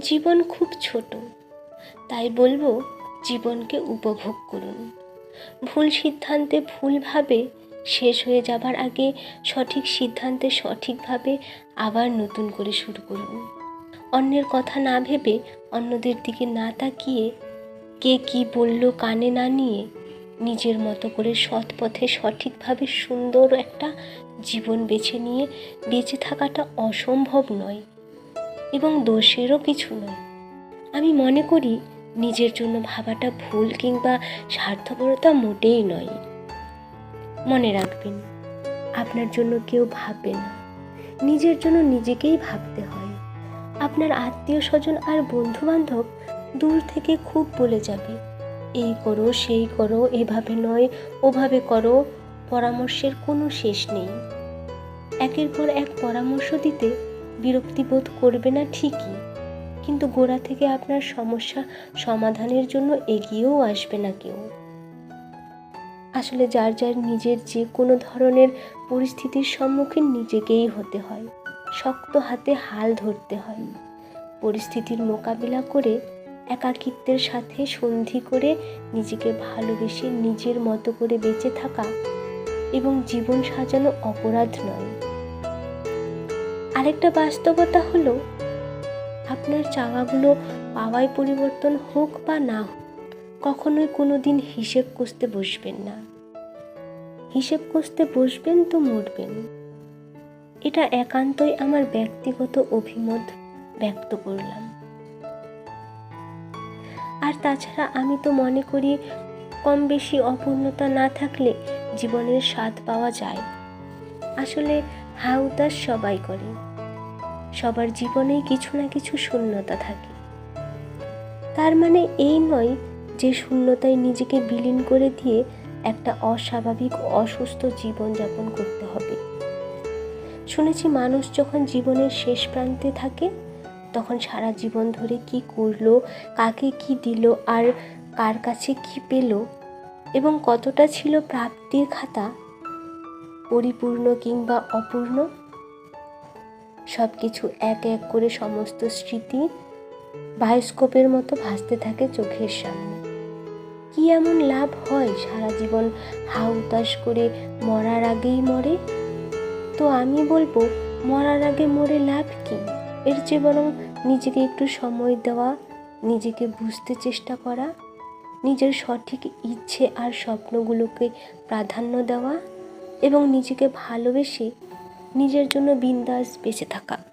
জীবন খুব ছোট। তাই বলব জীবনকে উপভোগ করুন। ভুল সিদ্ধান্তে ভুলভাবে শেষ হয়ে যাবার আগে সঠিক সিদ্ধান্তে সঠিকভাবে আবার নতুন করে শুরু করুন। অন্যের কথা না ভেবে অন্যদের দিকে না তাকিয়ে কে কি বলল কানে না নিয়ে নিজের মতো করে সৎ পথে সঠিকভাবে সুন্দর একটা জীবন বেছে নিয়ে বেঁচে থাকাটা অসম্ভব নয়। এবং দোষেরও কিছু নয়। আমি মনে করি নিজের জন্য ভাবাটা ভুল কিংবা স্বার্থপরতা মোটেই নয়। মনে রাখবেন, আপনার জন্য কেউ ভাববে না। নিজের জন্য নিজেকেই ভাবতে হয়। আপনার আত্মীয় স্বজন আর বন্ধু বান্ধব দূর থেকে খুব বলে যাবে, এই করো, সেই করো, এভাবে নয়, ওভাবে করো, পরামর্শের কোনো শেষ নেই। একের পর এক পরামর্শ দিতে বিরক্তিবোধ করবে না ঠিকই। কিন্তু গোড়া থেকে আপনার সমস্যা সমাধানের জন্য এগিয়েও আসবে না কেউ। আসলে যার যার নিজের যে কোনো ধরনের পরিস্থিতির সম্মুখীন নিজেকেই হতে হয়। শক্ত হাতে হাল ধরতে হয়। পরিস্থিতির মোকাবিলা করে একাকিত্বের সাথে সন্ধি করে নিজেকে ভালোবেসে নিজের মতো করে বেঁচে থাকা এবং জীবন সাজানো অপরাধ নয়। আরেকটা বাস্তবতা হলো, আপনার চাওয়াগুলো পাওয়ায় পরিবর্তন হোক বা না হোক, কখনোই কোনো দিন হিসেব কষতে বসবেন না। হিসেব কষতে বসবেন তো মরবেন। এটা একান্তই আমার ব্যক্তিগত অভিমত ব্যক্ত করলাম। আর তাছাড়া আমি তো মনে করি কম বেশি অপূর্ণতা না থাকলে জীবনের স্বাদ পাওয়া যায়। আসলে হাউতাস সবাই করে। সবার জীবনেই কিছু না কিছু শূন্যতা থাকে। তার মানে এই নয় যে শূন্যতায় নিজেকে বিলীন করে দিয়ে একটা অস্বাভাবিক, অসুস্থ জীবনযাপন করতে হবে। শুনেছি মানুষ যখন জীবনের শেষ প্রান্তে থাকে, তখন সারা জীবন ধরে কি করল, কাকে কি দিল, আর কার কাছে কি পেল, এবং কতটা ছিল প্রাপ্তির খাতা, পরিপূর্ণ কিংবা অপূর্ণ সব কিছু এক এক করে সমস্ত স্মৃতি বায়োস্কোপের মতো ভাসতে থাকে চোখের সামনে। কি এমন লাভ হয় সারা জীবন হাউতাস করে মরার আগেই মরে? তো আমি বলব, মরার আগে মরে লাভ কি? এর চেয়ে বরং নিজেকে একটু সময় দেওয়া, নিজেকে বুঝতে চেষ্টা করা, নিজের সঠিক ইচ্ছে আর স্বপ্নগুলোকে প্রাধান্য দেওয়া এবং নিজেকে ভালোবেসে নিজের জন্য বিন্দাস বেঁচে থাকা।